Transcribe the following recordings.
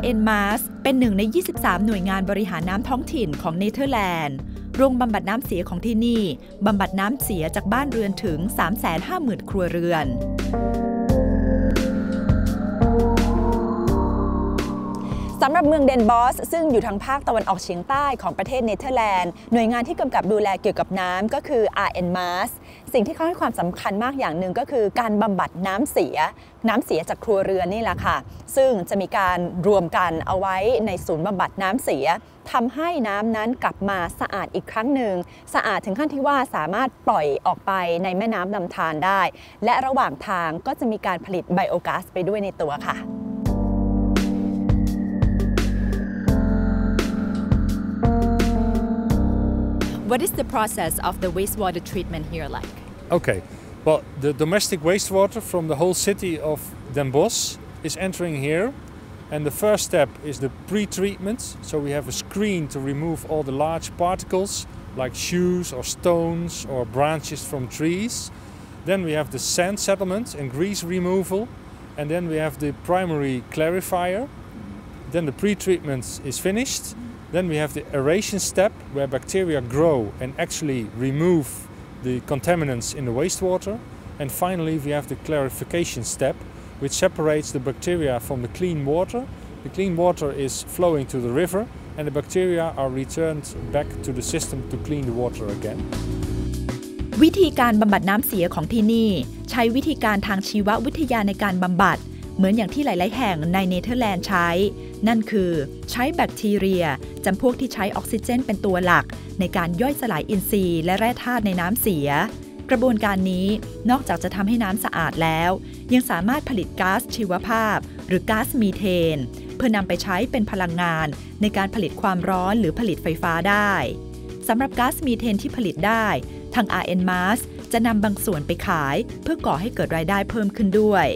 RN Maas เป็นหนึ่งใน 23 หน่วยงานบริหารน้ำท้องถิ่นของเนเธอร์แลนด์โรงบำบัดน้ำเสียของที่นี่บำบัดน้ำเสียจากบ้านเรือนถึง 350,000 ครัวเรือนำหรับเมืองเดนบอส ซึ่งอยู่ทางภาคตะวันออกเฉียงใต้ของประเทศเนเธอร์แลนด์ หน่วยงานที่กำกับดูแลเกี่ยวกับน้ำก็คือ RNMAS สิ่งที่เขาให้ความสำคัญมากอย่างหนึ่งก็คือการบำบัดน้ำเสีย น้ำเสียจากครัวเรือนนี่แหละค่ะ ซึ่งจะมีการรวมกันเอาไว้ในศูนย์บำบัดน้ำเสียทำให้น้ำนั้นกลับมาสะอาดอีกครั้งหนึ่ง สะอาดถึงขั้นที่ว่าสามารถปล่อยออกไปในแม่น้ำลำธารได้ และระหว่างทางก็จะมีการผลิตไบโอก๊าซไปด้วยในตัวค่ะ What is the process of the wastewater treatment here like? Okay, well, the domestic wastewater from the whole city of Den Bosch is entering here. And the first step is the pre treatment. So we have a screen to remove all the large particles like shoes or stones or branches from trees. Then we have the sand settlement and grease removal. And then we have the primary clarifier. Then the pre treatment is finished. Then we have the aeration step where bacteria grow and actually remove the contaminants in the wastewater. And finally, we have the clarification step, which separates the bacteria from the clean water. The clean water is flowing to the river, and the bacteria are returned back to the system to clean the water again. วิธีการบำบัดน้ำเสียของที่นี่ ใช้วิธีการทางชีววิทยาในการบำบัด เหมือนอย่างที่หลาย ๆ แห่งในเนเธอร์แลนด์ใช้ นั่นคือใช้แบคทีเรียจำพวกที่ใช้ออกซิเจนเป็นตัวหลัก ในการย่อยสลายอินทรีย์และแร่ธาตุในน้ำเสีย กระบวนการนี้นอกจากจะทำให้น้ำสะอาดแล้ว ยังสามารถผลิตก๊าซชีวภาพ หรือก๊าซมีเทน เพื่อนำไปใช้เป็นพลังงาน ในการผลิตความร้อนหรือผลิตไฟฟ้าได้สำหรับก๊าซมีเทนที่ผลิตได้ ทาง RN Mars จะนำบางส่วนไปขาย เพื่อก่อให้เกิดรายได้เพิ่มขึ้นด้วย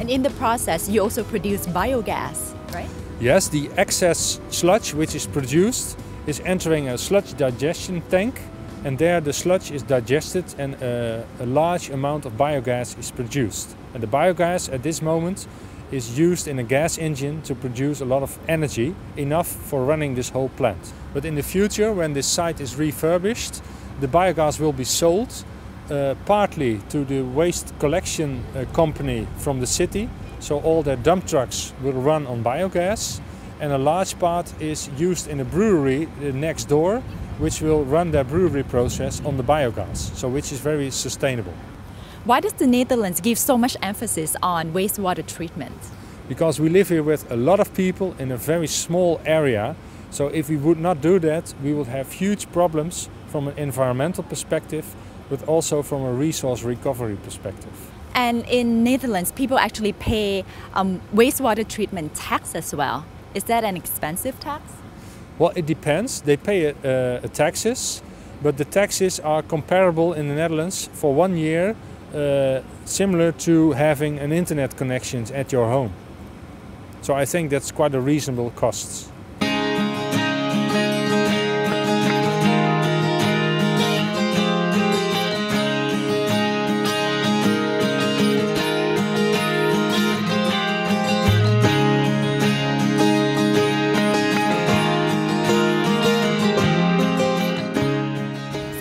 And in the process you also produce biogas right Yes, the excess sludge which is produced is entering a sludge digestion tank, and there the sludge is digested and a, a large amount of biogas is produced. And the biogas at this moment is used in a gas engine to produce a lot of energy, enough for running this whole plant. But in the future, when this site is refurbished, the biogas will be sold partly to the waste collection uh, company from the city. So all their dump trucks will run on biogas, and a large part is used in a brewery uh, next door, which will run their brewery process on the biogas. So which is very sustainable. Why does the Netherlands give so much emphasis on wastewater treatment? Because we live here with a lot of people in a very small area. So if we would not do that, we would have huge problems from an environmental perspective, but also from a resource recovery perspective. And in Netherlands, people actually pay um, wastewater treatment tax as well. Is that an expensive tax? Well, it depends. They pay uh, uh, taxes, but the taxes are comparable in the Netherlands for one year, uh, similar to having an internet connection at your home. So I think that's quite a reasonable cost.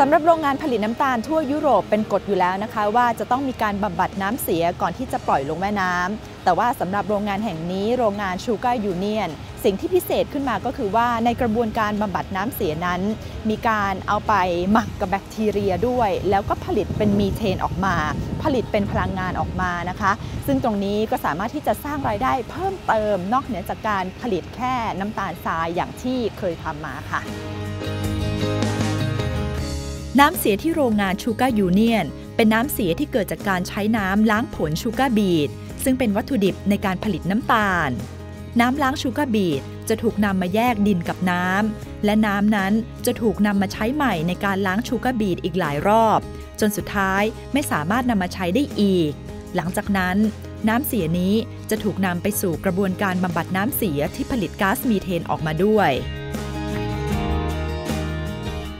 ำหรับโรงงานผลิตน้ำตาลทั่วยุโรปเป็นกฎอยู่แล้วนะคะ ว่าจะต้องมีการบำบัดน้ำเสียก่อนที่จะปล่อยลงแม่น้ำแต่ว่าสำหรับโรงงานแห่งนี้โรงงานชูการ์ยูเนียนสิ่งที่พิเศษขึ้นมาก็คือว่าในกระบวนการบำบัดน้ำเสียนั้น มีการเอาไปหมักกับแบคทีเรียด้วย แล้วก็ผลิตเป็นมีเทนออกมา ผลิตเป็นพลังงานออกมานะคะ ซึ่งตรงนี้ก็สามารถที่จะสร้างรายได้เพิ่มเติมนอกเหนือจากการผลิตแค่น้ำตาลทรายอย่างที่เคยทำมาค่ะ น้ำเสียที่โรงงานชูการ์ยูเนียน เป็นน้ำเสียที่เกิดจากการใช้น้ำล้างผลชูการ์บีทซึ่งเป็นวัตถุดิบในการผลิตน้ำตาล น้ำล้างชูการ์บีทจะถูกนำมาแยกดินกับน้ำ และน้ำนั้นจะถูกนำมาใช้ใหม่ในการล้างชูการ์บีทอีกหลายรอบ จนสุดท้ายไม่สามารถนำมาใช้ได้อีก หลังจากนั้น น้ำเสียนี้จะถูกนำไปสู่กระบวนการบำบัดน้ำเสียที่ผลิตก๊าซมีเทนออกมาด้วย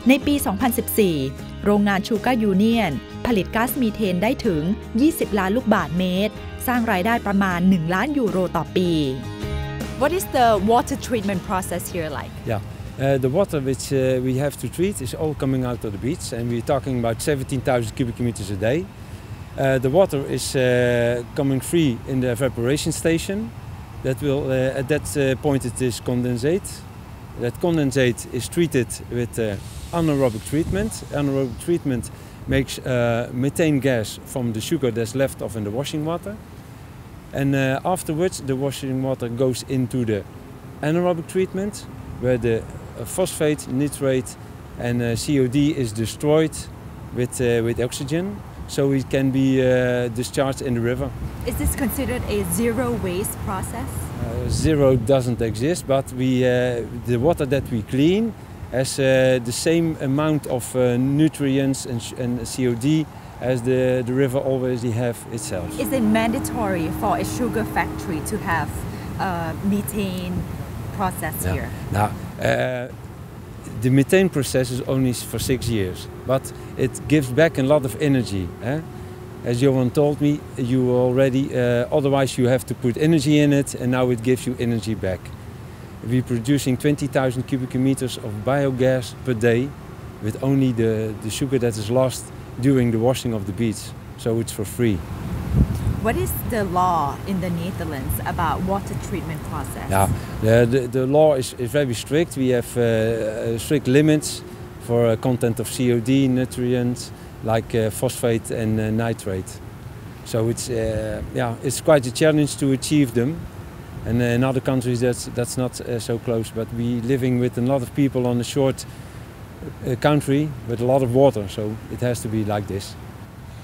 ในปี 2014 โรงงานชูการ์ยูเนียน ผลิตก๊าซมีเทนได้ถึง 20 ล้านลูกบาทเมตร สร้างรายได้ประมาณ 1 ล้านยูโรต่อปี What is the water treatment process here like? Yeah. Uh, the water which uh, we have to treat is all coming out of the beach, and we're talking about 17,000 cubic meters a day. Uh, the water is uh, coming free in the evaporation station. That will, uh, at that uh, point, it is condensate. That condensate is treated with uh, anaerobic treatment. Anaerobic treatment makes uh, methane gas from the sugar that's left off in the washing water. And uh, afterwards, the washing water goes into the anaerobic treatment, where the uh, phosphate, nitrate, and uh, COD is destroyed with, uh, with oxygen, so it can be discharged in the river. Is this considered a zero waste process? Uh, zero doesn't exist, but we, uh, the water that we clean has uh, the same amount of uh, nutrients and, and COD as the, the river already have itself. Is it mandatory for a sugar factory to have a methane process Yeah. here? Now, uh, the methane process is only for six years, but it gives back a lot of energy. Eh? As Johan told me, you already, uh, otherwise you have to put energy in it, and now it gives you energy back. We're producing 20,000 cubic meters of biogas per day with only the, the sugar that is lost during the washing of the beach. So it's for free. What is the law in the Netherlands about water treatment process? Yeah, the, the, the law is, is very strict. We have uh, uh, strict limits for uh, content of COD, nutrients like uh, phosphate and uh, nitrate. So it's, uh, yeah, it's quite a challenge to achieve them. And in other countries that's, that's not uh, so close, but we living with a lot of people on a short uh, country with a lot of water, so it has to be like this.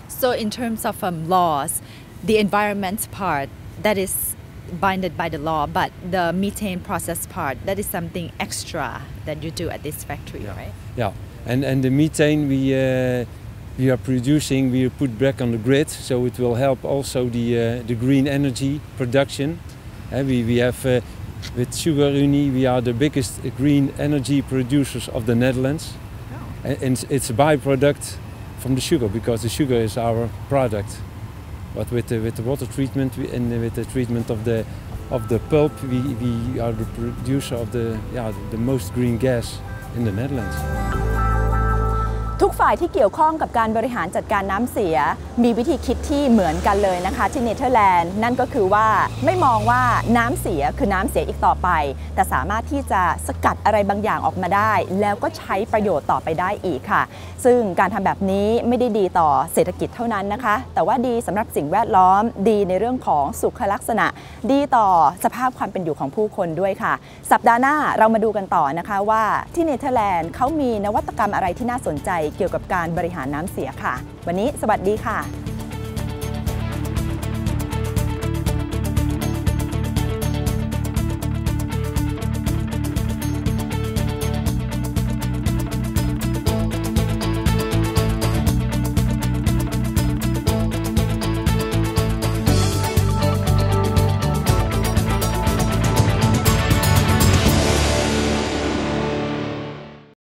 So, in terms of um, laws, the environment part that is binded by the law, but the methane process part that is something extra that you do at this factory, Yeah. right? Yeah, and, and the methane we, uh, we are producing, we put back on the grid, so it will help also the, uh, the green energy production. Uh, we, we have, uh, with Sugar Unie, we are the biggest green energy producers of the Netherlands. And, and it's a byproduct from the sugar, because the sugar is our product. But with the, with the water treatment we- and with the treatment of the, of the pulp, we, we are the producer of the, yeah, the most green gas in the Netherlands. ฝ่ายที่เกี่ยวข้องกับการบริหารจัดการน้ำเสีย มีวิธีคิดที่เหมือนกันเลยนะคะ ที่เนเธอร์แลนด์ นั่นก็คือว่าไม่มองว่าน้ำเสียคือน้ำเสียอีกต่อไป แต่สามารถที่จะสกัดอะไรบางอย่างออกมาได้ แล้วก็ใช้ประโยชน์ต่อไปได้อีกค่ะ ซึ่งการทำแบบนี้ไม่ได้ดีต่อเศรษฐกิจเท่านั้นนะคะ แต่ว่าดีสำหรับสิ่งแวดล้อมดีในเรื่องของสุขลักษณะ ดีต่อสภาพความเป็นอยู่ของผู้คนด้วยค่ะ สัปดาห์หน้าเรามาดูกันต่อนะคะว่าที่เนเธอร์แลนด์เขามีนวัตกรรมอะไรที่น่าสนใจเกี่ยยวกับการบริหารน้ำเสียค่ะ วันนี้สวัสดีค่ะ